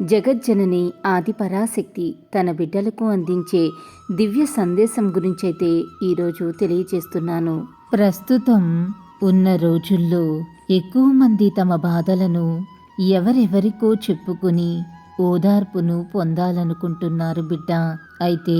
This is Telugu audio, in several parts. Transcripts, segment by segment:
జగజ్జనని ఆది పరాశక్తి తన బిడ్డలకు అందించే దివ్య సందేశం గురించైతే ఈరోజు తెలియజేస్తున్నాను. ప్రస్తుతం ఉన్న రోజుల్లో ఎక్కువ మంది తమ బాధలను ఎవరెవరికో చెప్పుకుని ఓదార్పును పొందాలనుకుంటున్నారు బిడ్డ. అయితే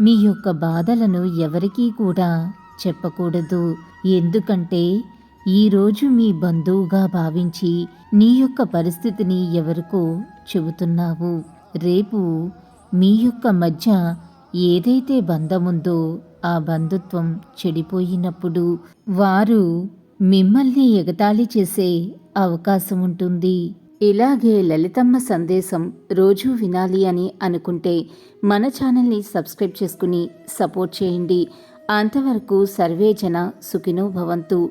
మీ యొక్క బాధలను ఎవరికీ కూడా చెప్పకూడదు. ఎందుకంటే ఈరోజు మీ బంధువుగా భావించి నీ యొక్క పరిస్థితిని ఎవరికో చెబుతున్నావు. రేపు మీ యొక్క మధ్య ఏదైతే బంధముందో ఆ బంధుత్వం చెడిపోయినప్పుడు వారు మిమ్మల్ని ఎగతాళి చేసే అవకాశం ఉంటుంది ఇలాగే లలితమ్మ సందేశం రోజు వినాలి అని అనుకుంటే మన ఛానల్ని సబ్స్క్రైబ్ చేసుకుని సపోర్ట్ చేయండి. అంతవరకు సర్వే జన సుఖినో భవంతు.